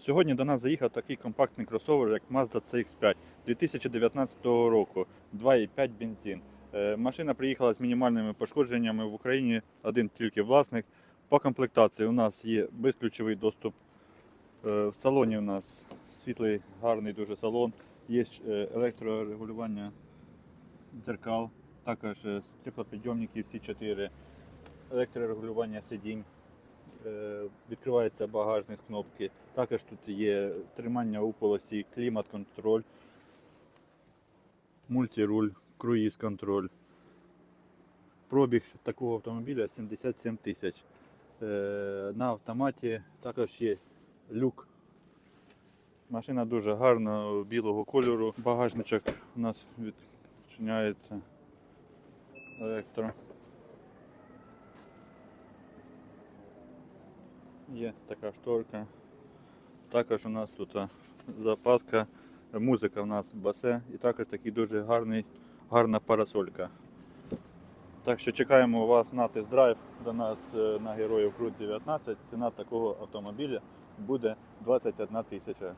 Сьогодні до нас заїхав такий компактний кросовер, як Mazda CX-5 2019 року, 2,5 бензин. Е, Машина приїхала з мінімальними пошкодженнями в Україні, один тільки власник. По комплектації у нас є безключовий доступ. Е, В салоні у нас світлий, гарний дуже салон. Є е, електрорегулювання дзеркал, також стеклопідйомники всі чотири, електрорегулювання сидінь. Е, Відкривається багажник з кнопки. Також тут є тримання у полосі, клімат-контроль, мультируль, круїз-контроль. Пробіг такого автомобіля 77 тисяч. Е, На автоматі також є люк. Машина дуже гарна, білого кольору. Багажничок у нас відчиняється електро. Є така шторка. Також у нас тут запаска, музика у нас басе і також такий дуже гарний, гарна парасолька. Так що чекаємо вас на тест-драйв до нас е, на Героїв Крут 19. Ціна такого автомобіля буде 21 тисяча.